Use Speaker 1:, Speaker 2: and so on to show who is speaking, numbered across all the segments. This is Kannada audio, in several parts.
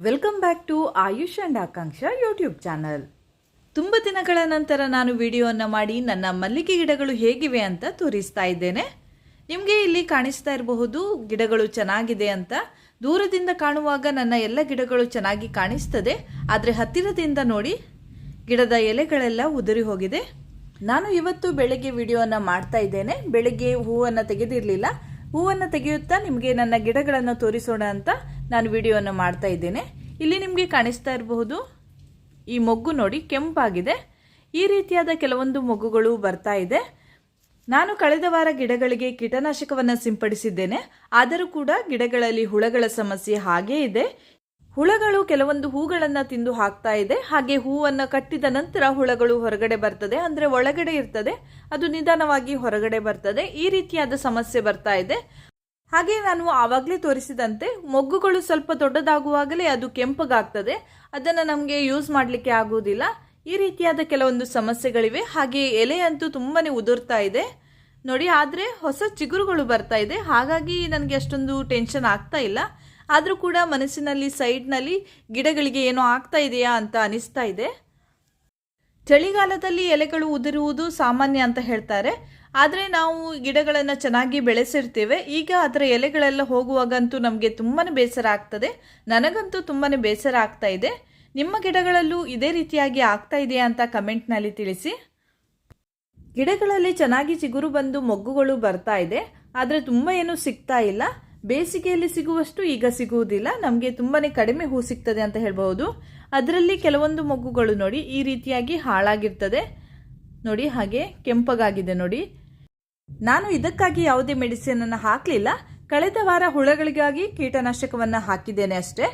Speaker 1: Welcome back to Ayush and Akanksha YouTube channel ತುಂಬ ದಿನಗಳ ನಂತರ ನಾನು ವಿಡಿಯೋವನ್ನು ಮಾಡಿ ನನ್ನ ಮಲ್ಲಿಗೆ ಗಿಡಗಳು ಹೇಗಿವೆ ಅಂತ ತೋರಿಸ್ತಾ ಇದ್ದೇನೆ. ನಿಮಗೆ ಇಲ್ಲಿ ಕಾಣಿಸ್ತಾ ಇರಬಹುದು, ಗಿಡಗಳು ಚೆನ್ನಾಗಿದೆ ಅಂತ. ದೂರದಿಂದ ಕಾಣುವಾಗ ನನ್ನ ಎಲ್ಲ ಗಿಡಗಳು ಚೆನ್ನಾಗಿ ಕಾಣಿಸ್ತದೆ. ಆದರೆ ಹತ್ತಿರದಿಂದ ನೋಡಿ, ಗಿಡದ ಎಲೆಗಳೆಲ್ಲ ಉದುರಿ ಹೋಗಿದೆ. ನಾನು ಇವತ್ತು ಬೆಳಗ್ಗೆ ವಿಡಿಯೋವನ್ನು ಮಾಡ್ತಾ ಇದ್ದೇನೆ. ಬೆಳಗ್ಗೆ ಹೂವನ್ನು ತೆಗೆದಿರಲಿಲ್ಲ. ಹೂವನ್ನು ತೆಗೆಯುತ್ತಾ ನಿಮಗೆ ನನ್ನ ಗಿಡಗಳನ್ನು ತೋರಿಸೋಣ ಅಂತ ನಾನು ವಿಡಿಯೋವನ್ನು ಮಾಡ್ತಾ ಇದ್ದೇನೆ. ಇಲ್ಲಿ ನಿಮಗೆ ಕಾಣಿಸ್ತಾ ಇರಬಹುದು, ಈ ಮೊಗ್ಗು ನೋಡಿ ಕೆಂಪಾಗಿದೆ. ಈ ರೀತಿಯಾದ ಕೆಲವೊಂದು ಮೊಗ್ಗುಗಳು ಬರ್ತಾ ಇದೆ. ನಾನು ಕಳೆದ ವಾರ ಗಿಡಗಳಿಗೆ ಕೀಟನಾಶಕವನ್ನು ಸಿಂಪಡಿಸಿದ್ದೇನೆ. ಆದರೂ ಕೂಡ ಗಿಡಗಳಲ್ಲಿ ಹುಳಗಳ ಸಮಸ್ಯೆ ಹಾಗೇ ಇದೆ. ಹುಳಗಳು ಕೆಲವೊಂದು ಹೂಗಳನ್ನು ತಿಂದು ಹಾಕ್ತಾ ಇದೆ. ಹಾಗೆ ಹೂವನ್ನು ಕಟ್ಟಿದ ನಂತರ ಹುಳಗಳು ಹೊರಗಡೆ ಬರ್ತದೆ. ಅಂದರೆ ಒಳಗಡೆ ಇರ್ತದೆ. ಅದು ನಿಧಾನವಾಗಿ ಹೊರಗಡೆ ಬರ್ತದೆ. ಈ ರೀತಿಯಾದ ಸಮಸ್ಯೆ ಬರ್ತಾ ಇದೆ. ಹಾಗೆ ನಾನು ಆವಾಗಲೇ ತೋರಿಸಿದಂತೆ ಮೊಗ್ಗುಗಳು ಸ್ವಲ್ಪ ದೊಡ್ಡದಾಗುವಾಗಲೇ ಅದು ಕೆಂಪಗಾಗ್ತದೆ. ಅದನ್ನು ನಮಗೆ ಯೂಸ್ ಮಾಡಲಿಕ್ಕೆ ಆಗುವುದಿಲ್ಲ. ಈ ರೀತಿಯಾದ ಕೆಲವೊಂದು ಸಮಸ್ಯೆಗಳಿವೆ. ಹಾಗೆ ಎಲೆ ಅಂತೂ ತುಂಬಾ ಉದುರ್ತಾ ಇದೆ. ನೋಡಿ, ಆದರೆ ಹೊಸ ಚಿಗುರುಗಳು ಬರ್ತಾ ಇದೆ. ಹಾಗಾಗಿ ನನಗೆ ಅಷ್ಟೊಂದು ಟೆನ್ಷನ್ ಆಗ್ತಾ ಇಲ್ಲ. ಆದರೂ ಕೂಡ ಮನಸ್ಸಿನಲ್ಲಿ ಸೈಡ್ನಲ್ಲಿ ಗಿಡಗಳಿಗೆ ಏನೋ ಆಗ್ತಾ ಇದೆಯಾ ಅಂತ ಅನಿಸ್ತಾ ಇದೆ. ಚಳಿಗಾಲದಲ್ಲಿ ಎಲೆಗಳು ಉದುರುವುದು ಸಾಮಾನ್ಯ ಅಂತ ಹೇಳ್ತಾರೆ. ಆದರೆ ನಾವು ಗಿಡಗಳನ್ನು ಚೆನ್ನಾಗಿ ಬೆಳೆಸಿರ್ತೇವೆ. ಈಗ ಅದರ ಎಲೆಗಳೆಲ್ಲ ಹೋಗುವಾಗಂತೂ ನಮಗೆ ತುಂಬಾ ಬೇಸರ ಆಗ್ತದೆ. ನನಗಂತೂ ತುಂಬಾ ಬೇಸರ ಆಗ್ತಾ ಇದೆ. ನಿಮ್ಮ ಗಿಡಗಳಲ್ಲೂ ಇದೇ ರೀತಿಯಾಗಿ ಆಗ್ತಾ ಇದೆಯಾ ಅಂತ ಕಮೆಂಟ್ನಲ್ಲಿ ತಿಳಿಸಿ. ಗಿಡಗಳಲ್ಲಿ ಚೆನ್ನಾಗಿ ಚಿಗುರು ಬಂದು ಮೊಗ್ಗುಗಳು ಬರ್ತಾ ಇದೆ. ಆದರೆ ತುಂಬ ಏನೂ ಸಿಗ್ತಾ ಇಲ್ಲ. ಬೇಸಿಗೆಯಲ್ಲಿ ಸಿಗುವಷ್ಟು ಈಗ ಸಿಗುವುದಿಲ್ಲ. ನಮಗೆ ತುಂಬಾ ಕಡಿಮೆ ಹೂ ಸಿಗ್ತದೆ ಅಂತ ಹೇಳ್ಬಹುದು. ಅದರಲ್ಲಿ ಕೆಲವೊಂದು ಮೊಗ್ಗುಗಳು ನೋಡಿ ಈ ರೀತಿಯಾಗಿ ಹಾಳಾಗಿರ್ತದೆ. ನೋಡಿ ಹಾಗೆ ಕೆಂಪಗಾಗಿದೆ ನೋಡಿ. ನಾನು ಇದಕ್ಕಾಗಿ ಯಾವುದೇ ಮೆಡಿಸಿನ್ ಅನ್ನು ಹಾಕಲಿಲ್ಲ. ಕಳೆದ ವಾರ ಹುಳಗಳಿಗಾಗಿ ಕೀಟನಾಶಕವನ್ನು ಹಾಕಿದ್ದೇನೆ ಅಷ್ಟೇ.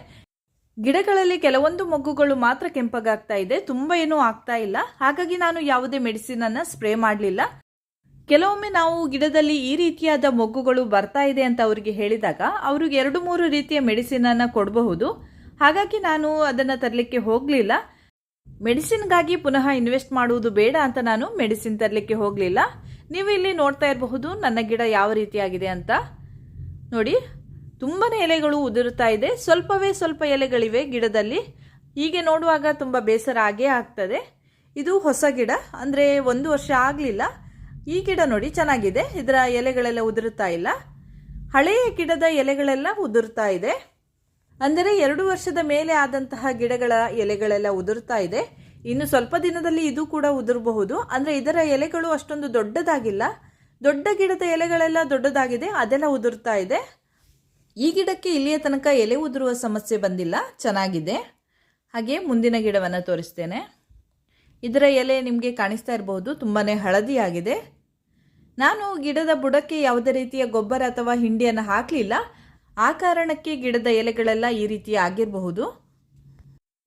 Speaker 1: ಗಿಡಗಳಲ್ಲಿ ಕೆಲವೊಂದು ಮೊಗ್ಗುಗಳು ಮಾತ್ರ ಕೆಂಪಗಾಗ್ತಾ ಇದೆ. ತುಂಬ ಏನೂ ಆಗ್ತಾ ಇಲ್ಲ. ಹಾಗಾಗಿ ನಾನು ಯಾವುದೇ ಮೆಡಿಸಿನ್ ಅನ್ನು ಸ್ಪ್ರೇ ಮಾಡಲಿಲ್ಲ. ಕೆಲವೊಮ್ಮೆ ನಾವು ಗಿಡದಲ್ಲಿ ಈ ರೀತಿಯಾದ ಮೊಗ್ಗುಗಳು ಬರ್ತಾ ಇದೆ ಅಂತ ಅವರಿಗೆ ಹೇಳಿದಾಗ ಅವ್ರಿಗೆ ಎರಡು ಮೂರು ರೀತಿಯ ಮೆಡಿಸಿನ್ ಅನ್ನು ಕೊಡಬಹುದು. ಹಾಗಾಗಿ ನಾನು ಅದನ್ನು ತರಲಿಕ್ಕೆ ಹೋಗಲಿಲ್ಲ. ಮೆಡಿಸಿನ್ಗಾಗಿ ಪುನಃ ಇನ್ವೆಸ್ಟ್ ಮಾಡುವುದು ಬೇಡ ಅಂತ ನಾನು ಮೆಡಿಸಿನ್ ತರಲಿಕ್ಕೆ ಹೋಗಲಿಲ್ಲ. ನೀವು ಇಲ್ಲಿ ನೋಡ್ತಾ ಇರಬಹುದು, ನನ್ನ ಗಿಡ ಯಾವ ರೀತಿಯಾಗಿದೆ ಅಂತ. ನೋಡಿ ತುಂಬಾ ಎಲೆಗಳು ಉದುರುತ್ತಾ ಇದೆ. ಸ್ವಲ್ಪವೇ ಸ್ವಲ್ಪ ಎಲೆಗಳಿವೆ ಗಿಡದಲ್ಲಿ. ಹೀಗೆ ನೋಡುವಾಗ ತುಂಬ ಬೇಸರ ಆಗೇ ಆಗ್ತದೆ. ಇದು ಹೊಸ ಗಿಡ, ಅಂದರೆ ಒಂದು ವರ್ಷ ಆಗಲಿಲ್ಲ. ಈ ಗಿಡ ನೋಡಿ ಚೆನ್ನಾಗಿದೆ. ಇದರ ಎಲೆಗಳೆಲ್ಲ ಉದುರುತ್ತಾ ಇಲ್ಲ. ಹಳೆಯ ಗಿಡದ ಎಲೆಗಳೆಲ್ಲ ಉದುರುತ್ತಾ ಇದೆ. ಅಂದರೆ ಎರಡು ವರ್ಷದ ಮೇಲೆ ಆದಂತಹ ಗಿಡಗಳ ಎಲೆಗಳೆಲ್ಲ ಉದುರುತ್ತಾ ಇದೆ. ಇನ್ನು ಸ್ವಲ್ಪ ದಿನದಲ್ಲಿ ಇದು ಕೂಡ ಉದುರಬಹುದು. ಅಂದರೆ ಇದರ ಎಲೆಗಳು ಅಷ್ಟೊಂದು ದೊಡ್ಡದಾಗಿಲ್ಲ. ದೊಡ್ಡ ಗಿಡದ ಎಲೆಗಳೆಲ್ಲ ದೊಡ್ಡದಾಗಿದೆ, ಅದೆಲ್ಲ ಉದುರ್ತಾ ಇದೆ. ಈ ಗಿಡಕ್ಕೆ ಇಲ್ಲಿಯ ತನಕ ಎಲೆ ಉದುರುವ ಸಮಸ್ಯೆ ಬಂದಿಲ್ಲ, ಚೆನ್ನಾಗಿದೆ. ಹಾಗೆ ಮುಂದಿನ ಗಿಡವನ್ನು ತೋರಿಸ್ತೇನೆ. ಇದರ ಎಲೆ ನಿಮಗೆ ಕಾಣಿಸ್ತಾ ಇರಬಹುದು ತುಂಬಾ ಹಳದಿಯಾಗಿದೆ. ನಾನು ಗಿಡದ ಬುಡಕ್ಕೆ ಯಾವುದೇ ರೀತಿಯ ಗೊಬ್ಬರ ಅಥವಾ ಹಿಂಡಿಯನ್ನು ಹಾಕಲಿಲ್ಲ. ಆ ಕಾರಣಕ್ಕೆ ಗಿಡದ ಎಲೆಗಳೆಲ್ಲ ಈ ರೀತಿ ಆಗಿರಬಹುದು.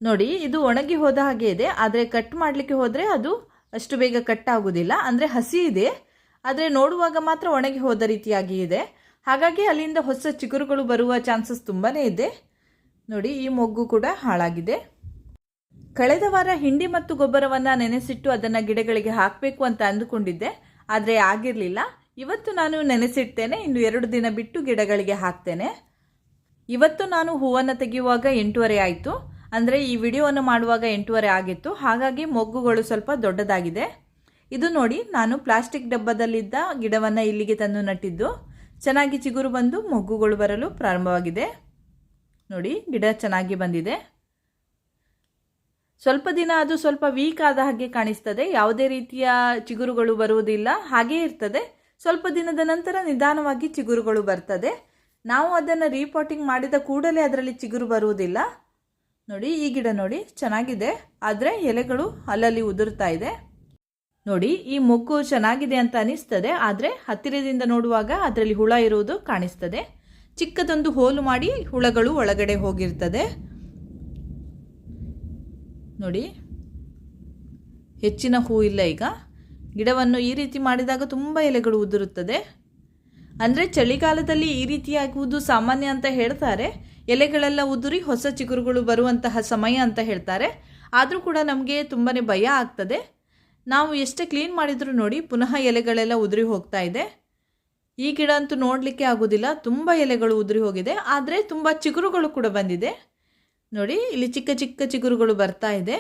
Speaker 1: ನೋಡಿ, ಇದು ಒಣಗಿ ಹೋದ ಹಾಗೆ ಇದೆ. ಆದರೆ ಕಟ್ ಮಾಡಲಿಕ್ಕೆ ಹೋದರೆ ಅದು ಅಷ್ಟು ಬೇಗ ಕಟ್ ಆಗೋದಿಲ್ಲ. ಅಂದರೆ ಹಸಿ ಇದೆ. ಆದರೆ ನೋಡುವಾಗ ಮಾತ್ರ ಒಣಗಿ ಹೋದ ರೀತಿಯಾಗಿ ಇದೆ. ಹಾಗಾಗಿ ಅಲ್ಲಿಂದ ಹೊಸ ಚಿಗುರುಗಳು ಬರುವ ಚಾನ್ಸಸ್ ತುಂಬಾ ಇದೆ. ನೋಡಿ, ಈ ಮೊಗ್ಗು ಕೂಡ ಹಾಳಾಗಿದೆ. ಕಳೆದ ವಾರ ಹಿಂಡಿ ಮತ್ತು ಗೊಬ್ಬರವನ್ನು ನೆನೆಸಿಟ್ಟು ಅದನ್ನು ಗಿಡಗಳಿಗೆ ಹಾಕಬೇಕು ಅಂತ ಅಂದುಕೊಂಡಿದ್ದೆ. ಆದರೆ ಆಗಿರಲಿಲ್ಲ. ಇವತ್ತು ನಾನು ನೆನೆಸಿಡ್ತೇನೆ. ಇನ್ನು ಎರಡು ದಿನ ಬಿಟ್ಟು ಗಿಡಗಳಿಗೆ ಹಾಕ್ತೇನೆ. ಇವತ್ತು ನಾನು ಹೂವನ್ನು ತೆಗೆಯುವಾಗ ಎಂಟೂವರೆ ಆಯಿತು. ಅಂದರೆ ಈ ವಿಡಿಯೋವನ್ನು ಮಾಡುವಾಗ ಎಂಟೂವರೆ ಆಗಿತ್ತು. ಹಾಗಾಗಿ ಮೊಗ್ಗುಗಳು ಸ್ವಲ್ಪ ದೊಡ್ಡದಾಗಿದೆ. ಇದು ನೋಡಿ, ನಾನು ಪ್ಲಾಸ್ಟಿಕ್ ಡಬ್ಬದಲ್ಲಿದ್ದ ಗಿಡವನ್ನು ಇಲ್ಲಿಗೆ ತಂದು ನಟ್ಟಿದ್ದು. ಚೆನ್ನಾಗಿ ಚಿಗುರು ಬಂದು ಮೊಗ್ಗುಗಳು ಬರಲು ಪ್ರಾರಂಭವಾಗಿದೆ. ನೋಡಿ, ಗಿಡ ಚೆನ್ನಾಗಿ ಬಂದಿದೆ. ಸ್ವಲ್ಪ ದಿನ ಅದು ಸ್ವಲ್ಪ ವೀಕ್ ಆದ ಹಾಗೆ ಕಾಣಿಸ್ತದೆ. ಯಾವುದೇ ರೀತಿಯ ಚಿಗುರುಗಳು ಬರುವುದಿಲ್ಲ. ಹಾಗೇ ಇರ್ತದೆ. ಸ್ವಲ್ಪ ದಿನದ ನಂತರ ನಿಧಾನವಾಗಿ ಚಿಗುರುಗಳು ಬರ್ತದೆ. ನಾವು ಅದನ್ನು ರೀಪೋರ್ಟಿಂಗ್ ಮಾಡಿದ ಕೂಡಲೇ ಅದರಲ್ಲಿ ಚಿಗುರು ಬರುವುದಿಲ್ಲ. ನೋಡಿ, ಈ ಗಿಡ ನೋಡಿ, ಚೆನ್ನಾಗಿದೆ. ಆದರೆ ಎಲೆಗಳು ಅಲ್ಲಲ್ಲಿ ಉದುರ್ತಾ ಇದೆ. ನೋಡಿ, ಈ ಮೊಗ್ಗು ಚೆನ್ನಾಗಿದೆ ಅಂತ ಅನಿಸ್ತದೆ. ಆದರೆ ಹತ್ತಿರದಿಂದ ನೋಡುವಾಗ ಅದರಲ್ಲಿ ಹುಳ ಇರುವುದು ಕಾಣಿಸ್ತದೆ. ಚಿಕ್ಕದೊಂದು ಹೋಲು ಮಾಡಿ ಹುಳಗಳು ಒಳಗಡೆ ಹೋಗಿರ್ತದೆ. ನೋಡಿ, ಹೆಚ್ಚಿನ ಹೂ ಇಲ್ಲ ಈಗ. ಗಿಡವನ್ನು ಈ ರೀತಿ ಮಾಡಿದಾಗ ತುಂಬ ಎಲೆಗಳು ಉದುರುತ್ತದೆ. ಅಂದರೆ ಚಳಿಗಾಲದಲ್ಲಿ ಈ ರೀತಿಯಾಗುವುದು ಸಾಮಾನ್ಯ ಅಂತ ಹೇಳ್ತಾರೆ. ಎಲೆಗಳೆಲ್ಲ ಉದುರಿ ಹೊಸ ಚಿಗುರುಗಳು ಬರುವಂತಹ ಸಮಯ ಅಂತ ಹೇಳ್ತಾರೆ. ಆದರೂ ಕೂಡ ನಮಗೆ ತುಂಬಾ ಭಯ ಆಗ್ತದೆ. ನಾವು ಎಷ್ಟೇ ಕ್ಲೀನ್ ಮಾಡಿದರೂ ನೋಡಿ ಪುನಃ ಎಲೆಗಳೆಲ್ಲ ಉದುರಿ ಹೋಗ್ತಾ ಇದೆ. ಈ ಗಿಡ ಅಂತೂ ನೋಡಲಿಕ್ಕೆ ಆಗೋದಿಲ್ಲ. ತುಂಬ ಎಲೆಗಳು ಉದುರಿ ಹೋಗಿದೆ. ಆದರೆ ತುಂಬ ಚಿಗುರುಗಳು ಕೂಡ ಬಂದಿದೆ. ನೋಡಿ, ಇಲ್ಲಿ ಚಿಕ್ಕ ಚಿಕ್ಕ ಚಿಗುರುಗಳು ಬರ್ತಾ ಇದೆ.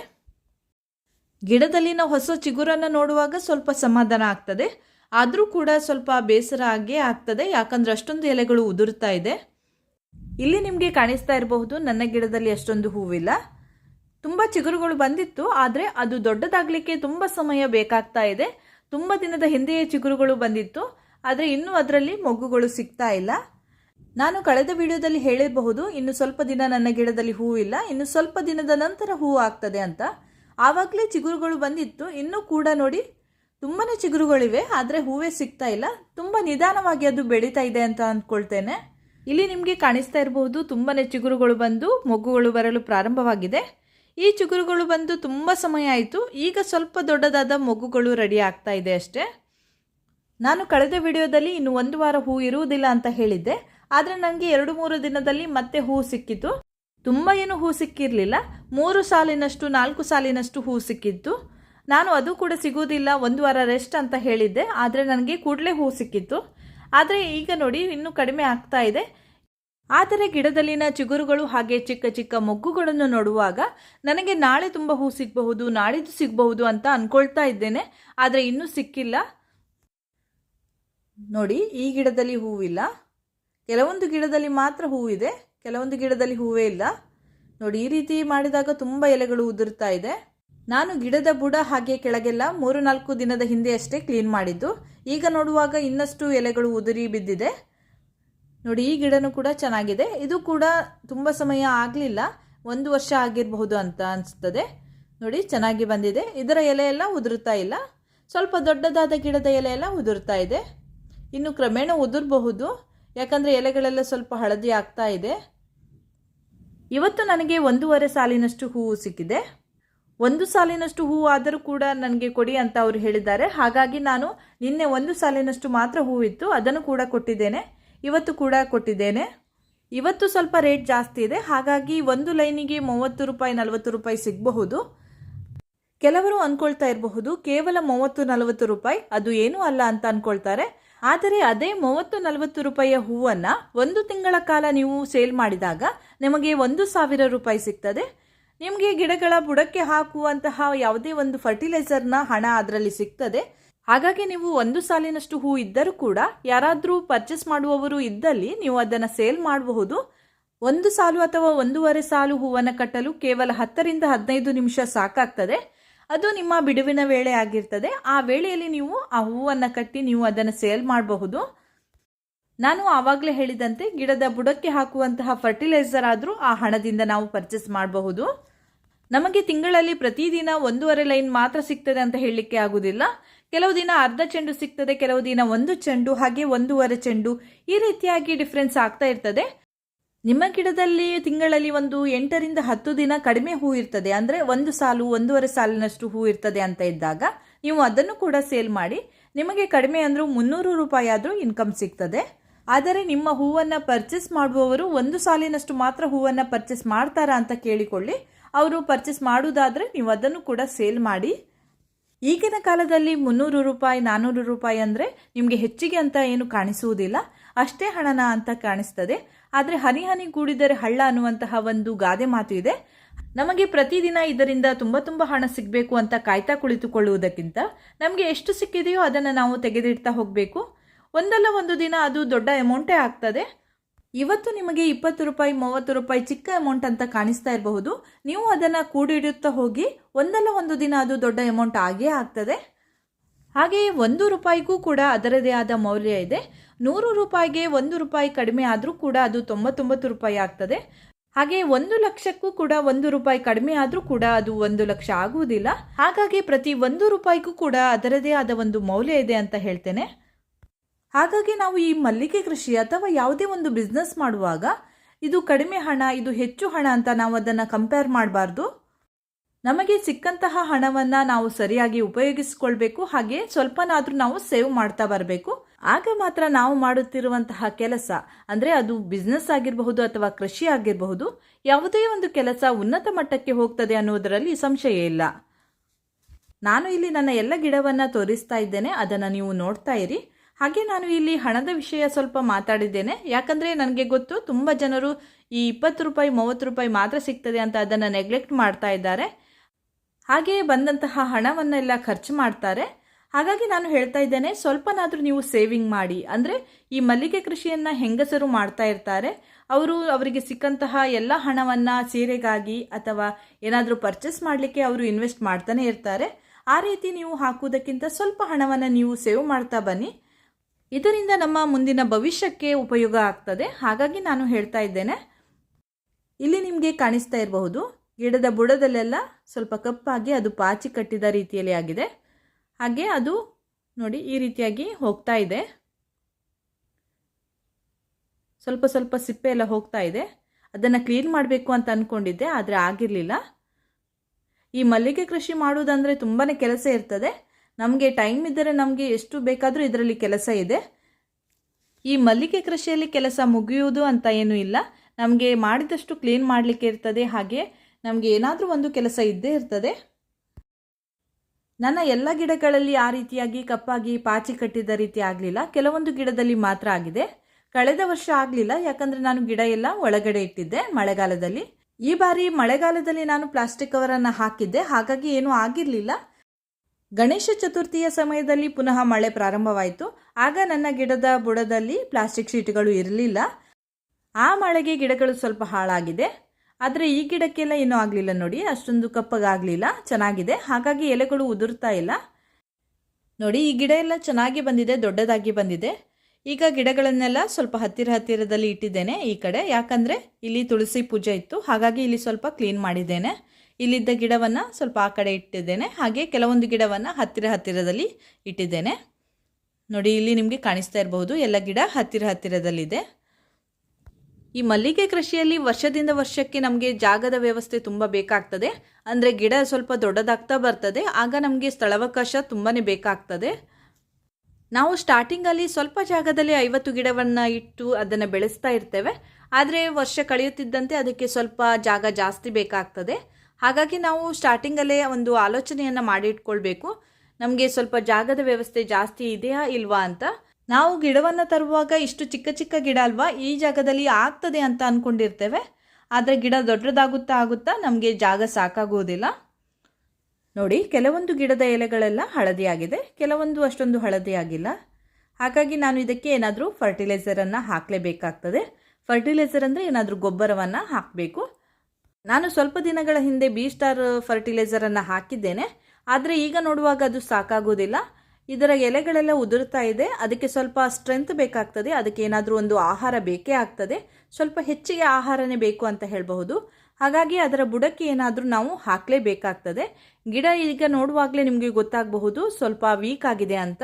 Speaker 1: ಗಿಡದಲ್ಲಿನ ಹೊಸ ಚಿಗುರನ್ನು ನೋಡುವಾಗ ಸ್ವಲ್ಪ ಸಮಾಧಾನ ಆಗ್ತದೆ. ಆದರೂ ಕೂಡ ಸ್ವಲ್ಪ ಬೇಸರ ಆಗೇ ಆಗ್ತದೆ. ಯಾಕಂದ್ರೆ ಅಷ್ಟೊಂದು ಎಲೆಗಳು ಉದುರ್ತಾ ಇದೆ. ಇಲ್ಲಿ ನಿಮಗೆ ಕಾಣಿಸ್ತಾ ಇರಬಹುದು, ನನ್ನ ಗಿಡದಲ್ಲಿ ಅಷ್ಟೊಂದು ಹೂವಿಲ್ಲ. ತುಂಬ ಚಿಗುರುಗಳು ಬಂದಿತ್ತು, ಆದರೆ ಅದು ದೊಡ್ಡದಾಗಲಿಕ್ಕೆ ತುಂಬ ಸಮಯ ಬೇಕಾಗ್ತಾ ಇದೆ. ತುಂಬ ದಿನದ ಹಿಂದೆಯೇ ಚಿಗುರುಗಳು ಬಂದಿತ್ತು, ಆದರೆ ಇನ್ನೂ ಅದರಲ್ಲಿ ಮೊಗ್ಗುಗಳು ಸಿಗ್ತಾ ಇಲ್ಲ. ನಾನು ಕಳೆದ ವಿಡಿಯೋದಲ್ಲಿ ಹೇಳಿರಬಹುದು ಇನ್ನು ಸ್ವಲ್ಪ ದಿನ ನನ್ನ ಗಿಡದಲ್ಲಿ ಹೂವಿಲ್ಲ ಇನ್ನು ಸ್ವಲ್ಪ ದಿನದ ನಂತರ ಹೂವು ಆಗ್ತದೆ ಅಂತ. ಆವಾಗಲೇ ಚಿಗುರುಗಳು ಬಂದಿತ್ತು, ಇನ್ನೂ ಕೂಡ ನೋಡಿ ತುಂಬಾ ಚಿಗುರುಗಳಿವೆ, ಆದರೆ ಹೂವೇ ಸಿಗ್ತಾ ಇಲ್ಲ. ತುಂಬ ನಿಧಾನವಾಗಿ ಅದು ಬೆಳೀತಾ ಇದೆ ಅಂತ ಅಂದ್ಕೊಳ್ತೇನೆ. ಇಲ್ಲಿ ನಿಮಗೆ ಕಾಣಿಸ್ತಾ ಇರಬಹುದು ತುಂಬಾ ಚಿಗುರುಗಳು ಬಂದು ಮೊಗ್ಗುಗಳು ಬರಲು ಪ್ರಾರಂಭವಾಗಿದೆ. ಈ ಚಿಗುರುಗಳು ಬಂದು ತುಂಬ ಸಮಯ ಆಯಿತು. ಈಗ ಸ್ವಲ್ಪ ದೊಡ್ಡದಾದ ಮೊಗ್ಗುಗಳು ರೆಡಿ ಆಗ್ತಾ ಇದೆ ಅಷ್ಟೇ. ನಾನು ಕಳೆದ ವಿಡಿಯೋದಲ್ಲಿ ಇನ್ನು ಒಂದು ವಾರ ಹೂ ಇರುವುದಿಲ್ಲ ಅಂತ ಹೇಳಿದ್ದೆ. ಆದರೆ ನನಗೆ ಎರಡು ಮೂರು ದಿನದಲ್ಲಿ ಮತ್ತೆ ಹೂ ಸಿಕ್ಕಿತು. ತುಂಬ ಏನು ಹೂ ಸಿಕ್ಕಿರಲಿಲ್ಲ. ಮೂರು ಸಾಲಿನಷ್ಟು, ನಾಲ್ಕು ಸಾಲಿನಷ್ಟು ಹೂ ಸಿಕ್ಕಿತ್ತು. ನಾನು ಅದು ಕೂಡ ಸಿಗುವುದಿಲ್ಲ. ಒಂದು ವಾರ ರೆಸ್ಟ್ ಅಂತ ಹೇಳಿದ್ದೆ. ಆದರೆ ನನಗೆ ಕೂಡಲೇ ಹೂ ಸಿಕ್ಕಿತ್ತು. ಆದರೆ ಈಗ ನೋಡಿ ಇನ್ನೂ ಕಡಿಮೆ ಆಗ್ತಾ ಇದೆ. ಆದರೆ ಗಿಡದಲ್ಲಿನ ಚಿಗುರುಗಳು ಹಾಗೆ ಚಿಕ್ಕ ಚಿಕ್ಕ ಮೊಗ್ಗುಗಳನ್ನು ನೋಡುವಾಗ ನನಗೆ ನಾಳೆ ತುಂಬ ಹೂ ಸಿಗಬಹುದು, ನಾಳಿದ್ದು ಸಿಗಬಹುದು ಅಂತ ಅಂದ್ಕೊಳ್ತಾ ಇದ್ದೇನೆ. ಆದರೆ ಇನ್ನೂ ಸಿಕ್ಕಿಲ್ಲ. ನೋಡಿ, ಈ ಗಿಡದಲ್ಲಿ ಹೂವಿಲ್ಲ. ಕೆಲವೊಂದು ಗಿಡದಲ್ಲಿ ಮಾತ್ರ ಹೂವಿದೆ, ಕೆಲವೊಂದು ಗಿಡದಲ್ಲಿ ಹೂವೇ ಇಲ್ಲ. ನೋಡಿ, ಈ ರೀತಿ ಮಾಡಿದಾಗ ತುಂಬ ಎಲೆಗಳು ಉದುರ್ತಾ ಇದೆ. ನಾನು ಗಿಡದ ಬುಡ ಹಾಗೆ ಕೆಳಗೆಲ್ಲ ಮೂರು ನಾಲ್ಕು ದಿನದ ಹಿಂದೆ ಅಷ್ಟೇ ಕ್ಲೀನ್ ಮಾಡಿದ್ದು. ಈಗ ನೋಡುವಾಗ ಇನ್ನಷ್ಟು ಎಲೆಗಳು ಉದುರಿ ಬಿದ್ದಿದೆ. ನೋಡಿ, ಈ ಗಿಡನೂ ಕೂಡ ಚೆನ್ನಾಗಿದೆ. ಇದು ಕೂಡ ತುಂಬ ಸಮಯ ಆಗಲಿಲ್ಲ. ಒಂದು ವರ್ಷ ಆಗಿರಬಹುದು ಅಂತ ಅನಿಸ್ತದೆ. ನೋಡಿ, ಚೆನ್ನಾಗಿ ಬಂದಿದೆ. ಇದರ ಎಲೆ ಎಲ್ಲ ಉದುರುತ್ತಾ ಇಲ್ಲ. ಸ್ವಲ್ಪ ದೊಡ್ಡದಾದ ಗಿಡದ ಎಲೆ ಎಲ್ಲ ಉದುರ್ತಾ ಇದೆ. ಇನ್ನು ಕ್ರಮೇಣ ಉದುರಬಹುದು. ಯಾಕಂದರೆ ಎಲೆಗಳೆಲ್ಲ ಸ್ವಲ್ಪ ಹಳದಿ ಆಗ್ತಾ ಇದೆ. ಇವತ್ತು ನನಗೆ ಒಂದೂವರೆ ಸಾಲಿನಷ್ಟು ಹೂವು ಸಿಕ್ಕಿದೆ. ಒಂದು ಸಾಲಿನಷ್ಟು ಹೂವು ಆದರೂ ಕೂಡ ನನಗೆ ಕೊಡಿ ಅಂತ ಅವರು ಹೇಳಿದ್ದಾರೆ. ಹಾಗಾಗಿ ನಾನು ನಿನ್ನೆ ಒಂದು ಸಾಲಿನಷ್ಟು ಮಾತ್ರ ಹೂವಿತ್ತು. ಅದನ್ನು ಕೂಡ ಕೊಟ್ಟಿದ್ದೇನೆ. ಇವತ್ತು ಕೂಡ ಕೊಟ್ಟಿದ್ದೇನೆ. ಇವತ್ತು ಸ್ವಲ್ಪ ರೇಟ್ ಜಾಸ್ತಿ ಇದೆ. ಹಾಗಾಗಿ ಒಂದು ಲೈನಿಗೆ ಮೂವತ್ತು ರೂಪಾಯಿ, ನಲವತ್ತು ರೂಪಾಯಿ ಸಿಗಬಹುದು. ಕೆಲವರು ಅಂದ್ಕೊಳ್ತಾ ಇರಬಹುದು, ಕೇವಲ ಮೂವತ್ತು, ನಲವತ್ತು ರೂಪಾಯಿ. ಅದು ಏನೂ ಅಲ್ಲ ಅಂತ ಅಂದ್ಕೊಳ್ತಾರೆ ಆದರೆ ಅದೇ ಮೂವತ್ತು, ನಲವತ್ತು ರೂಪಾಯಿಯ ಹೂವನ್ನು ಒಂದು ತಿಂಗಳ ಕಾಲ ನೀವು ಸೇಲ್ ಮಾಡಿದಾಗ ನಿಮಗೆ ಒಂದು ಸಾವಿರ ರೂಪಾಯಿ ಸಿಗ್ತದೆ. ನಿಮಗೆ ಗಿಡಗಳ ಬುಡಕ್ಕೆ ಹಾಕುವಂತಹ ಯಾವುದೇ ಒಂದು ಫರ್ಟಿಲೈಸರ್ನ ಹಣ ಅದರಲ್ಲಿ ಸಿಗ್ತದೆ. ಹಾಗಾಗಿ ನೀವು ಒಂದು ಸಾಲಿನಷ್ಟು ಹೂ ಇದ್ದರೂ ಕೂಡ ಯಾರಾದರೂ ಪರ್ಚೇಸ್ ಮಾಡುವವರು ಇದ್ದಲ್ಲಿ ನೀವು ಅದನ್ನು ಸೇಲ್ ಮಾಡಬಹುದು. ಒಂದು ಸಾಲು ಅಥವಾ ಒಂದೂವರೆ ಸಾಲು ಹೂವನ್ನು ಕಟ್ಟಲು ಕೇವಲ ಹತ್ತರಿಂದ ಹದಿನೈದು ನಿಮಿಷ ಸಾಕಾಗ್ತದೆ. ಅದು ನಿಮ್ಮ ಬಿಡುವಿನ ವೇಳೆ ಆಗಿರ್ತದೆ. ಆ ವೇಳೆಯಲ್ಲಿ ನೀವು ಆ ಹೂವನ್ನು ಕಟ್ಟಿ ನೀವು ಅದನ್ನು ಸೇಲ್ ಮಾಡಬಹುದು. ನಾನು ಆವಾಗಲೇ ಹೇಳಿದಂತೆ ಗಿಡದ ಬುಡಕ್ಕೆ ಹಾಕುವಂತಹ ಫರ್ಟಿಲೈಸರ್ ಆದರೂ ಆ ಹಣದಿಂದ ನಾವು ಪರ್ಚೇಸ್ ಮಾಡಬಹುದು. ನಮಗೆ ತಿಂಗಳಲ್ಲಿ ಪ್ರತಿದಿನ ಒಂದೂವರೆ ಲೈನ್ ಮಾತ್ರ ಸಿಗ್ತದೆ ಅಂತ ಹೇಳಲಿಕ್ಕೆ ಆಗುವುದಿಲ್ಲ ಕೆಲವು ದಿನ ಅರ್ಧ ಚೆಂಡು ಸಿಗ್ತದೆ, ಕೆಲವು ದಿನ ಒಂದು ಚೆಂಡು, ಹಾಗೆ ಒಂದೂವರೆ ಚೆಂಡು ಈ ರೀತಿಯಾಗಿ ಡಿಫ್ರೆನ್ಸ್ ಆಗ್ತಾ ಇರ್ತದೆ. ನಿಮ್ಮ ಗಿಡದಲ್ಲಿ ತಿಂಗಳಲ್ಲಿ ಒಂದು ಎಂಟರಿಂದ ಹತ್ತು ದಿನ ಕಡಿಮೆ ಹೂ ಇರ್ತದೆ, ಅಂದರೆ ಒಂದು ಸಾಲು, ಒಂದೂವರೆ ಸಾಲಿನಷ್ಟು ಹೂ ಇರ್ತದೆ ಅಂತ ಇದ್ದಾಗ ನೀವು ಅದನ್ನು ಕೂಡ ಸೇಲ್ ಮಾಡಿ, ನಿಮಗೆ ಕಡಿಮೆ ಅಂದರೂ ಮುನ್ನೂರು ರೂಪಾಯಿ ಆದರೂ ಇನ್ಕಮ್ ಸಿಗ್ತದೆ. ಆದರೆ ನಿಮ್ಮ ಹೂವನ್ನು ಪರ್ಚೇಸ್ ಮಾಡುವವರು ಒಂದು ಸಾಲಿನಷ್ಟು ಮಾತ್ರ ಹೂವನ್ನು ಪರ್ಚೇಸ್ ಮಾಡ್ತಾರಾ ಅಂತ ಕೇಳಿಕೊಳ್ಳಿ. ಅವರು ಪರ್ಚೇಸ್ ಮಾಡುವುದಾದರೆ ನೀವು ಅದನ್ನು ಕೂಡ ಸೇಲ್ ಮಾಡಿ. ಈಗಿನ ಕಾಲದಲ್ಲಿ ಮುನ್ನೂರು ರೂಪಾಯಿ ನಾನ್ನೂರು ರೂಪಾಯಿ ಅಂದರೆ ನಿಮಗೆ ಹೆಚ್ಚಿಗೆ ಅಂತ ಏನು ಕಾಣಿಸುವುದಿಲ್ಲ. ಅಷ್ಟೇ ಹಣನ ಅಂತ ಕಾಣಿಸ್ತದೆ. ಆದರೆ ಹನಿ ಹನಿ ಕೂಡಿದರೆ ಹಳ್ಳ ಅನ್ನುವಂತಹ ಒಂದು ಗಾದೆ ಮಾತು ಇದೆ. ನಮಗೆ ಪ್ರತಿದಿನ ಇದರಿಂದ ತುಂಬ ತುಂಬ ಹಣ ಸಿಗಬೇಕು ಅಂತ ಕಾಯ್ತಾ ಕುಳಿತುಕೊಳ್ಳುವುದಕ್ಕಿಂತ ನಮಗೆ ಎಷ್ಟು ಸಿಕ್ಕಿದೆಯೋ ಅದನ್ನು ನಾವು ತೆಗೆದಿಡ್ತಾ ಹೋಗಬೇಕು. ಒಂದಲ್ಲ ಒಂದು ದಿನ ಅದು ದೊಡ್ಡ ಅಮೌಂಟೇ ಆಗ್ತದೆ. ಇವತ್ತು ನಿಮಗೆ ಇಪ್ಪತ್ತು ರೂಪಾಯಿ, ಮೂವತ್ತು ರೂಪಾಯಿ ಚಿಕ್ಕ ಅಮೌಂಟ್ ಅಂತ ಕಾಣಿಸ್ತಾ ಇರಬಹುದು. ನೀವು ಅದನ್ನು ಕೂಡಿಡುತ್ತಾ ಹೋಗಿ ಒಂದಲ್ಲ ಒಂದು ದಿನ ಅದು ದೊಡ್ಡ ಅಮೌಂಟ್ ಆಗೇ ಆಗ್ತದೆ. ಹಾಗೆಯೇ ಒಂದು ರೂಪಾಯಿಗೂ ಕೂಡ ಅದರದೇ ಆದ ಮೌಲ್ಯ ಇದೆ. ನೂರು ರೂಪಾಯಿಗೆ ಒಂದು ರೂಪಾಯಿ ಕಡಿಮೆ ಆದರೂ ಕೂಡ ಅದು ತೊಂಬತ್ತೊಂಬತ್ತು ರೂಪಾಯಿ ಆಗ್ತದೆ. ಹಾಗೆ ಒಂದು ಲಕ್ಷಕ್ಕೂ ಕೂಡ ಒಂದು ರೂಪಾಯಿ ಕಡಿಮೆ ಆದರೂ ಕೂಡ ಅದು ಒಂದು ಲಕ್ಷ ಆಗುವುದಿಲ್ಲ. ಹಾಗಾಗಿ ಪ್ರತಿ ಒಂದು ರೂಪಾಯಿಗೂ ಕೂಡ ಅದರದೇ ಆದ ಒಂದು ಮೌಲ್ಯ ಇದೆ ಅಂತ ಹೇಳ್ತೇನೆ. ಹಾಗಾಗಿ ನಾವು ಈ ಮಲ್ಲಿಗೆ ಕೃಷಿ ಅಥವಾ ಯಾವುದೇ ಒಂದು ಬಿಸ್ನೆಸ್ ಮಾಡುವಾಗ ಇದು ಕಡಿಮೆ ಹಣ, ಇದು ಹೆಚ್ಚು ಹಣ ಅಂತ ನಾವು ಅದನ್ನು ಕಂಪೇರ್ ಮಾಡಬಾರ್ದು. ನಮಗೆ ಸಿಕ್ಕಂತಹ ಹಣವನ್ನು ನಾವು ಸರಿಯಾಗಿ ಉಪಯೋಗಿಸಿಕೊಳ್ಬೇಕು, ಹಾಗೆ ಸ್ವಲ್ಪನಾದರೂ ನಾವು ಸೇವ್ ಮಾಡ್ತಾ ಬರಬೇಕು. ಆಗ ಮಾತ್ರ ನಾವು ಮಾಡುತ್ತಿರುವಂತಹ ಕೆಲಸ, ಅಂದರೆ ಅದು ಬಿಸ್ನೆಸ್ ಆಗಿರಬಹುದು ಅಥವಾ ಕೃಷಿ ಆಗಿರಬಹುದು, ಯಾವುದೇ ಒಂದು ಕೆಲಸ ಉನ್ನತ ಮಟ್ಟಕ್ಕೆ ಹೋಗ್ತದೆ ಅನ್ನೋದರಲ್ಲಿ ಸಂಶಯ ಇಲ್ಲ. ನಾನು ಇಲ್ಲಿ ನನ್ನ ಎಲ್ಲ ಗಿಡವನ್ನು ತೋರಿಸ್ತಾ ಇದ್ದೇನೆ, ಅದನ್ನು ನೀವು ನೋಡ್ತಾ ಇರಿ. ಹಾಗೆ ನಾನು ಇಲ್ಲಿ ಹಣದ ವಿಷಯ ಸ್ವಲ್ಪ ಮಾತಾಡಿದ್ದೇನೆ. ಯಾಕಂದರೆ ನನಗೆ ಗೊತ್ತು ತುಂಬ ಜನರು ಈ ಇಪ್ಪತ್ತು ರೂಪಾಯಿ, ಮೂವತ್ತು ರೂಪಾಯಿ ಮಾತ್ರ ಸಿಗ್ತದೆ ಅಂತ ಅದನ್ನು ನೆಗ್ಲೆಕ್ಟ್ ಮಾಡ್ತಾ ಇದ್ದಾರೆ. ಹಾಗೆಯೇ ಬಂದಂತಹ ಹಣವನ್ನೆಲ್ಲ ಖರ್ಚು ಮಾಡ್ತಾರೆ. ಹಾಗಾಗಿ ನಾನು ಹೇಳ್ತಾ ಇದ್ದೇನೆ, ಸ್ವಲ್ಪನಾದರೂ ನೀವು ಸೇವಿಂಗ್ ಮಾಡಿ. ಅಂದರೆ ಈ ಮಲ್ಲಿಗೆ ಕೃಷಿಯನ್ನು ಹೆಂಗಸರು ಮಾಡ್ತಾ ಇರ್ತಾರೆ. ಅವರು ಅವರಿಗೆ ಸಿಕ್ಕಂತಹ ಎಲ್ಲ ಹಣವನ್ನು ಸೀರೆಗಾಗಿ ಅಥವಾ ಏನಾದರೂ ಪರ್ಚೇಸ್ ಮಾಡಲಿಕ್ಕೆ ಅವರು ಇನ್ವೆಸ್ಟ್ ಮಾಡ್ತಾನೆ ಇರ್ತಾರೆ. ಆ ರೀತಿ ನೀವು ಹಾಕುವುದಕ್ಕಿಂತ ಸ್ವಲ್ಪ ಹಣವನ್ನು ನೀವು ಸೇವ್ ಮಾಡ್ತಾ ಬನ್ನಿ. ಇದರಿಂದ ನಮ್ಮ ಮುಂದಿನ ಭವಿಷ್ಯಕ್ಕೆ ಉಪಯೋಗ ಆಗ್ತದೆ. ಹಾಗಾಗಿ ನಾನು ಹೇಳ್ತಾ ಇದ್ದೇನೆ. ಇಲ್ಲಿ ನಿಮಗೆ ಕಾಣಿಸ್ತಾ ಇರಬಹುದು, ಗಿಡದ ಬುಡದಲ್ಲೆಲ್ಲ ಸ್ವಲ್ಪ ಕಪ್ಪಾಗಿ ಅದು ಪಾಚಿ ಕಟ್ಟಿದ ರೀತಿಯಲ್ಲಿ ಆಗಿದೆ. ಹಾಗೆ ಅದು ನೋಡಿ ಈ ರೀತಿಯಾಗಿ ಹೋಗ್ತಾ ಇದೆ. ಸ್ವಲ್ಪ ಸ್ವಲ್ಪ ಸಿಪ್ಪೆ ಎಲ್ಲ ಹೋಗ್ತಾ ಇದೆ. ಅದನ್ನು ಕ್ಲೀನ್ ಮಾಡಬೇಕು ಅಂತ ಅಂದ್ಕೊಂಡಿದ್ದೆ ಆದರೆ ಆಗಿರಲಿಲ್ಲ. ಈ ಮಲ್ಲಿಗೆ ಕೃಷಿ ಮಾಡುವುದಂದರೆ ತುಂಬಾ ಕೆಲಸ ಇರ್ತದೆ. ನಮಗೆ ಟೈಮ್ ಇದ್ದರೆ ನಮಗೆ ಎಷ್ಟು ಬೇಕಾದರೂ ಇದರಲ್ಲಿ ಕೆಲಸ ಇದೆ. ಈ ಮಲ್ಲಿಗೆ ಕೃಷಿಯಲ್ಲಿ ಕೆಲಸ ಮುಗಿಯುವುದು ಅಂತ ಏನೂ ಇಲ್ಲ. ನಮಗೆ ಮಾಡಿದಷ್ಟು ಕ್ಲೀನ್ ಮಾಡಲಿಕ್ಕೆ ಇರ್ತದೆ. ಹಾಗೆ ನಮಗೆ ಏನಾದರೂ ಒಂದು ಕೆಲಸ ಇದ್ದೇ ಇರ್ತದೆ. ನನ್ನ ಎಲ್ಲ ಗಿಡಗಳಲ್ಲಿ ಆ ರೀತಿಯಾಗಿ ಕಪ್ಪಾಗಿ ಪಾಚಿ ಕಟ್ಟಿದ ರೀತಿ ಆಗಲಿಲ್ಲ. ಕೆಲವೊಂದು ಗಿಡದಲ್ಲಿ ಮಾತ್ರ ಆಗಿದೆ. ಕಳೆದ ವರ್ಷ ಆಗಲಿಲ್ಲ. ಯಾಕಂದರೆ ನಾನು ಗಿಡ ಎಲ್ಲ ಒಳಗಡೆ ಇಟ್ಟಿದ್ದೆ ಮಳೆಗಾಲದಲ್ಲಿ. ಈ ಬಾರಿ ಮಳೆಗಾಲದಲ್ಲಿ ನಾನು ಪ್ಲಾಸ್ಟಿಕ್ ಕವರನ್ನು ಹಾಕಿದ್ದೆ. ಹಾಗಾಗಿ ಏನೂ ಆಗಿರಲಿಲ್ಲ. ಗಣೇಶ ಚತುರ್ಥಿಯ ಸಮಯದಲ್ಲಿ ಪುನಃ ಮಳೆ ಪ್ರಾರಂಭವಾಯಿತು. ಆಗ ನನ್ನ ಗಿಡದ ಬುಡದಲ್ಲಿ ಪ್ಲಾಸ್ಟಿಕ್ ಶೀಟ್ಗಳು ಇರಲಿಲ್ಲ. ಆ ಮಳೆಗೆ ಗಿಡಗಳು ಸ್ವಲ್ಪ ಹಾಳಾಗಿದೆ. ಆದರೆ ಈ ಗಿಡಕ್ಕೆಲ್ಲ ಏನೂ ಆಗಲಿಲ್ಲ ನೋಡಿ. ಅಷ್ಟೊಂದು ಕಪ್ಪಗಾಗಲಿಲ್ಲ. ಚೆನ್ನಾಗಿದೆ. ಹಾಗಾಗಿ ಎಲೆಗಳು ಉದುರ್ತಾ ಇಲ್ಲ. ನೋಡಿ, ಈ ಗಿಡ ಎಲ್ಲ ಚೆನ್ನಾಗಿ ಬಂದಿದೆ, ದೊಡ್ಡದಾಗಿ ಬಂದಿದೆ. ಈಗ ಗಿಡಗಳನ್ನೆಲ್ಲ ಸ್ವಲ್ಪ ಹತ್ತಿರ ಹತ್ತಿರದಲ್ಲಿ ಇಟ್ಟಿದ್ದೇನೆ ಈ ಕಡೆ. ಯಾಕಂದರೆ ಇಲ್ಲಿ ತುಳಸಿ ಪೂಜೆ ಇತ್ತು. ಹಾಗಾಗಿ ಇಲ್ಲಿ ಸ್ವಲ್ಪ ಕ್ಲೀನ್ ಮಾಡಿದ್ದೇನೆ. ಇಲ್ಲಿದ್ದ ಗಿಡವನ್ನು ಸ್ವಲ್ಪ ಆ ಕಡೆ ಇಟ್ಟಿದ್ದೇನೆ. ಹಾಗೆ ಕೆಲವೊಂದು ಗಿಡವನ್ನು ಹತ್ತಿರ ಹತ್ತಿರದಲ್ಲಿ ಇಟ್ಟಿದ್ದೇನೆ. ನೋಡಿ, ಇಲ್ಲಿ ನಿಮಗೆ ಕಾಣಿಸ್ತಾ ಇರಬಹುದು, ಎಲ್ಲ ಗಿಡ ಹತ್ತಿರ ಹತ್ತಿರದಲ್ಲಿದೆ. ಈ ಮಲ್ಲಿಗೆ ಕೃಷಿಯಲ್ಲಿ ವರ್ಷದಿಂದ ವರ್ಷಕ್ಕೆ ನಮಗೆ ಜಾಗದ ವ್ಯವಸ್ಥೆ ತುಂಬ ಬೇಕಾಗ್ತದೆ. ಅಂದರೆ ಗಿಡ ಸ್ವಲ್ಪ ದೊಡ್ಡದಾಗ್ತಾ ಬರ್ತದೆ. ಆಗ ನಮಗೆ ಸ್ಥಳಾವಕಾಶ ತುಂಬಾ ಬೇಕಾಗ್ತದೆ. ನಾವು ಸ್ಟಾರ್ಟಿಂಗಲ್ಲಿ ಸ್ವಲ್ಪ ಜಾಗದಲ್ಲಿ ಐವತ್ತು ಗಿಡವನ್ನು ಇಟ್ಟು ಅದನ್ನು ಬೆಳೆಸ್ತಾ ಇರ್ತೇವೆ. ಆದರೆ ವರ್ಷ ಕಳೆಯುತ್ತಿದ್ದಂತೆ ಅದಕ್ಕೆ ಸ್ವಲ್ಪ ಜಾಗ ಜಾಸ್ತಿ ಬೇಕಾಗ್ತದೆ. ಹಾಗಾಗಿ ನಾವು ಸ್ಟಾರ್ಟಿಂಗಲ್ಲೇ ಒಂದು ಆಲೋಚನೆಯನ್ನು ಮಾಡಿಟ್ಕೊಳ್ಬೇಕು. ನಮಗೆ ಸ್ವಲ್ಪ ಜಾಗದ ವ್ಯವಸ್ಥೆ ಜಾಸ್ತಿ ಇದೆಯಾ ಇಲ್ವಾ ಅಂತ. ನಾವು ಗಿಡವನ್ನು ತರುವಾಗ ಇಷ್ಟು ಚಿಕ್ಕ ಚಿಕ್ಕ ಗಿಡ ಅಲ್ವಾ ಈ ಜಾಗದಲ್ಲಿ ಆಗ್ತದೆ ಅಂತ ಅಂದ್ಕೊಂಡಿರ್ತೇವೆ ಆದರೆ ಗಿಡ ದೊಡ್ಡದಾಗುತ್ತಾ ಆಗುತ್ತಾ ನಮಗೆ ಜಾಗ ಸಾಕಾಗುವುದಿಲ್ಲ ನೋಡಿ, ಕೆಲವೊಂದು ಗಿಡದ ಎಲೆಗಳೆಲ್ಲ ಹಳದಿಯಾಗಿದೆ, ಕೆಲವೊಂದು ಅಷ್ಟೊಂದು ಹಳದಿಯಾಗಿಲ್ಲ. ಹಾಗಾಗಿ ನಾನು ಇದಕ್ಕೆ ಏನಾದರೂ ಫರ್ಟಿಲೈಸರನ್ನು ಹಾಕಲೇಬೇಕಾಗ್ತದೆ. ಫರ್ಟಿಲೈಸರ್ ಅಂದರೆ ಏನಾದರೂ ಗೊಬ್ಬರವನ್ನು ಹಾಕಬೇಕು. ನಾನು ಸ್ವಲ್ಪ ದಿನಗಳ ಹಿಂದೆ ಬಿ ಸ್ಟಾರ್ ಫರ್ಟಿಲೈಸರನ್ನು ಹಾಕಿದ್ದೇನೆ. ಆದರೆ ಈಗ ನೋಡುವಾಗ ಅದು ಸಾಕಾಗೋದಿಲ್ಲ. ಇದರ ಎಲೆಗಳೆಲ್ಲ ಉದುರ್ತಾ ಇದೆ. ಅದಕ್ಕೆ ಸ್ವಲ್ಪ ಸ್ಟ್ರೆಂತ್ ಬೇಕಾಗ್ತದೆ. ಅದಕ್ಕೆ ಏನಾದರೂ ಒಂದು ಆಹಾರ ಬೇಕೇ ಆಗ್ತದೆ. ಸ್ವಲ್ಪ ಹೆಚ್ಚಿಗೆ ಆಹಾರನೇ ಬೇಕು ಅಂತ ಹೇಳಬಹುದು. ಹಾಗಾಗಿ ಅದರ ಬುಡಕ್ಕೆ ಏನಾದರೂ ನಾವು ಹಾಕಲೇಬೇಕಾಗ್ತದೆ. ಗಿಡ ಈಗ ನೋಡುವಾಗಲೇ ನಿಮಗೆ ಗೊತ್ತಾಗಬಹುದು. ಸ್ವಲ್ಪ ವೀಕ್ ಆಗಿದೆ ಅಂತ.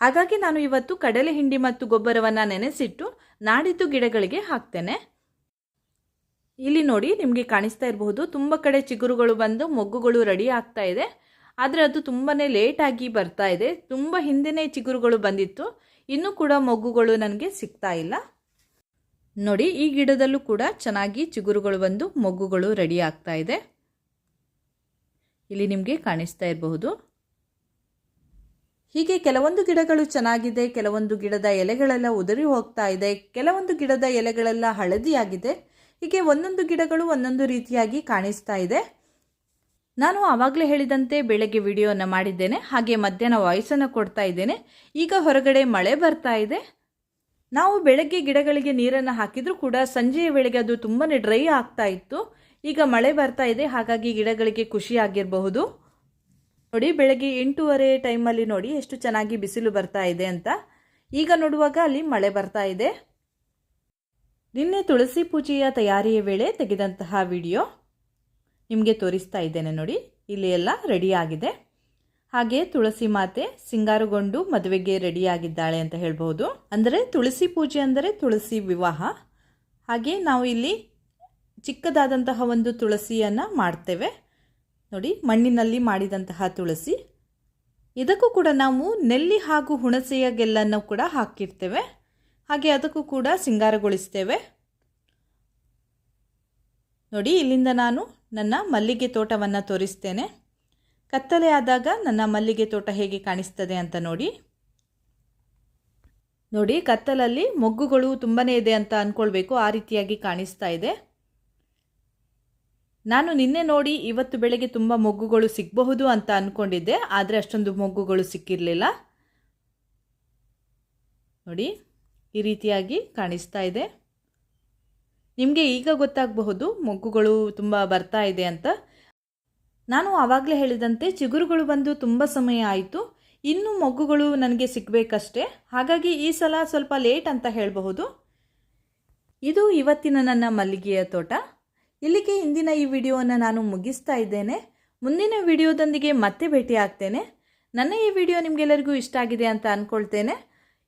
Speaker 1: ಹಾಗಾಗಿ ನಾನು ಇವತ್ತು ಕಡಲೆ ಹಿಂಡಿ ಮತ್ತು ಗೊಬ್ಬರವನ್ನು ನೆನೆಸಿಟ್ಟು ನಾಡಿದ್ದು ಗಿಡಗಳಿಗೆ ಹಾಕ್ತೇನೆ. ಇಲ್ಲಿ ನೋಡಿ ನಿಮಗೆ ಕಾಣಿಸ್ತಾ ಇರಬಹುದು. ತುಂಬ ಕಡೆ ಚಿಗುರುಗಳು ಬಂದು ಮೊಗ್ಗುಗಳು ರೆಡಿ ಆಗ್ತಾ ಇದೆ. ಆದರೆ ಅದು ತುಂಬಾ ಲೇಟಾಗಿ ಬರ್ತಾ ಇದೆ. ತುಂಬ ಹಿಂದೆನೇ ಚಿಗುರುಗಳು ಬಂದಿತ್ತು. ಇನ್ನೂ ಕೂಡ ಮೊಗ್ಗುಗಳು ನನಗೆ ಸಿಗ್ತಾ ಇಲ್ಲ. ನೋಡಿ, ಈ ಗಿಡದಲ್ಲೂ ಕೂಡ ಚೆನ್ನಾಗಿ ಚಿಗುರುಗಳು ಬಂದು ಮೊಗ್ಗುಗಳು ರೆಡಿ ಆಗ್ತಾ ಇದೆ. ಇಲ್ಲಿ ನಿಮಗೆ ಕಾಣಿಸ್ತಾ ಇರಬಹುದು. ಹೀಗೆ ಕೆಲವೊಂದು ಗಿಡಗಳು ಚೆನ್ನಾಗಿದೆ, ಕೆಲವೊಂದು ಗಿಡದ ಎಲೆಗಳೆಲ್ಲ ಉದುರಿ ಹೋಗ್ತಾ ಇದೆ, ಕೆಲವೊಂದು ಗಿಡದ ಎಲೆಗಳೆಲ್ಲ ಹಳದಿಯಾಗಿದೆ. ಹೀಗೆ ಒಂದೊಂದು ಗಿಡಗಳು ಒಂದೊಂದು ರೀತಿಯಾಗಿ ಕಾಣಿಸ್ತಾ ಇದೆ. ನಾನು ಆವಾಗಲೇ ಹೇಳಿದಂತೆ ಬೆಳಗ್ಗೆ ವಿಡಿಯೋನ ಮಾಡಿದ್ದೇನೆ, ಹಾಗೆ ಮಧ್ಯಾಹ್ನ ವಾಯ್ಸನ್ನು ಕೊಡ್ತಾ ಇದ್ದೇನೆ. ಈಗ ಹೊರಗಡೆ ಮಳೆ ಬರ್ತಾ ಇದೆ. ನಾವು ಬೆಳಗ್ಗೆ ಗಿಡಗಳಿಗೆ ನೀರನ್ನು ಹಾಕಿದರೂ ಕೂಡ ಸಂಜೆಯ ವೇಳೆಗೆ ಅದು ತುಂಬಾ ಡ್ರೈ ಆಗ್ತಾ ಇತ್ತು. ಈಗ ಮಳೆ ಬರ್ತಾ ಇದೆ, ಹಾಗಾಗಿ ಗಿಡಗಳಿಗೆ ಖುಷಿ ಆಗಿರಬಹುದು. ನೋಡಿ, ಬೆಳಗ್ಗೆ ಎಂಟೂವರೆ ಟೈಮಲ್ಲಿ ನೋಡಿ ಎಷ್ಟು ಚೆನ್ನಾಗಿ ಬಿಸಿಲು ಬರ್ತಾ ಇದೆ ಅಂತ. ಈಗ ನೋಡುವಾಗ ಅಲ್ಲಿ ಮಳೆ ಬರ್ತಾ ಇದೆ. ನಿನ್ನೆ ತುಳಸಿ ಪೂಜೆಯ ತಯಾರಿಯ ವೇಳೆ ತೆಗೆದಂತಹ ವಿಡಿಯೋ ನಿಮಗೆ ತೋರಿಸ್ತಾ ಇದ್ದೇನೆ ನೋಡಿ. ಇಲ್ಲಿ ಎಲ್ಲ ರೆಡಿಯಾಗಿದೆ ಹಾಗೆ ತುಳಸಿ ಮಾತೆ ಸಿಂಗಾರುಗೊಂಡು ಮದುವೆಗೆ ರೆಡಿಯಾಗಿದ್ದಾಳೆ ಅಂತ ಹೇಳ್ಬೋದು ಅಂದರೆ ತುಳಸಿ ಪೂಜೆ ಅಂದರೆ ತುಳಸಿ ವಿವಾಹ. ಹಾಗೆ ನಾವು ಇಲ್ಲಿ ಚಿಕ್ಕದಾದಂತಹ ಒಂದು ತುಳಸಿಯನ್ನು ಮಾಡ್ತೇವೆ. ನೋಡಿ, ಮಣ್ಣಿನಲ್ಲಿ ಮಾಡಿದಂತಹ ತುಳಸಿ. ಇದಕ್ಕೂ ಕೂಡ ನಾವು ನೆಲ್ಲಿ ಹಾಗೂ ಹುಣಸೆಯ ಗೆಲ್ಲನ್ನು ಕೂಡ ಹಾಕಿರ್ತೇವೆ. ಹಾಗೆ ಅದಕ್ಕೂ ಕೂಡ ಸಿಂಗಾರಗೊಳಿಸ್ತೇವೆ. ನೋಡಿ, ಇಲ್ಲಿಂದ ನಾನು ನನ್ನ ಮಲ್ಲಿಗೆ ತೋಟವನ್ನು ತೋರಿಸ್ತೇನೆ. ಕತ್ತಲೆ ಆದಾಗ ನನ್ನ ಮಲ್ಲಿಗೆ ತೋಟ ಹೇಗೆ ಕಾಣಿಸ್ತದೆ ಅಂತ ನೋಡಿ. ನೋಡಿ, ಕತ್ತಲಲ್ಲಿ ಮೊಗ್ಗುಗಳು ತುಂಬಾ ಇದೆ ಅಂತ ಅಂದ್ಕೊಳ್ಬೇಕು ಆ ರೀತಿಯಾಗಿ ಕಾಣಿಸ್ತಾ ಇದೆ. ನಾನು ನಿನ್ನೆ ನೋಡಿ ಇವತ್ತು ಬೆಳಗ್ಗೆ ತುಂಬ ಮೊಗ್ಗುಗಳು ಸಿಗಬಹುದು ಅಂತ ಅಂದ್ಕೊಂಡಿದ್ದೆ ಆದರೆ ಅಷ್ಟೊಂದು ಮೊಗ್ಗುಗಳು ಸಿಕ್ಕಿರಲಿಲ್ಲ. ನೋಡಿ ಈ ರೀತಿಯಾಗಿ ಕಾಣಿಸ್ತಾ ಇದೆ. ನಿಮಗೆ ಈಗ ಗೊತ್ತಾಗಬಹುದು ಮೊಗ್ಗುಗಳು ತುಂಬ ಬರ್ತಾ ಇದೆ ಅಂತ. ನಾನು ಆವಾಗಲೇ ಹೇಳಿದಂತೆ ಚಿಗುರುಗಳು ಬಂದು ತುಂಬ ಸಮಯ ಆಯಿತು. ಇನ್ನು ಮೊಗ್ಗುಗಳು ನನಗೆ ಸಿಗಬೇಕಷ್ಟೇ. ಹಾಗಾಗಿ ಈ ಸಲ ಸ್ವಲ್ಪ ಲೇಟ್ ಅಂತ ಹೇಳಬಹುದು. ಇದು ಇವತ್ತಿನ ನನ್ನ ಮಲ್ಲಿಗೆಯ ತೋಟ. ಇಲ್ಲಿಗೆ ಇಂದಿನ ಈ ವಿಡಿಯೋವನ್ನು ನಾನು ಮುಗಿಸ್ತಾ ಇದ್ದೇನೆ. ಮುಂದಿನ ವಿಡಿಯೋದೊಂದಿಗೆ ಮತ್ತೆ ಭೇಟಿ ಆಗ್ತೇನೆ ನನ್ನ ಈ ವಿಡಿಯೋ ನಿಮಗೆಲ್ಲರಿಗೂ ಇಷ್ಟ ಆಗಿದೆ ಅಂತ ಅಂದ್ಕೊಳ್ತೇನೆ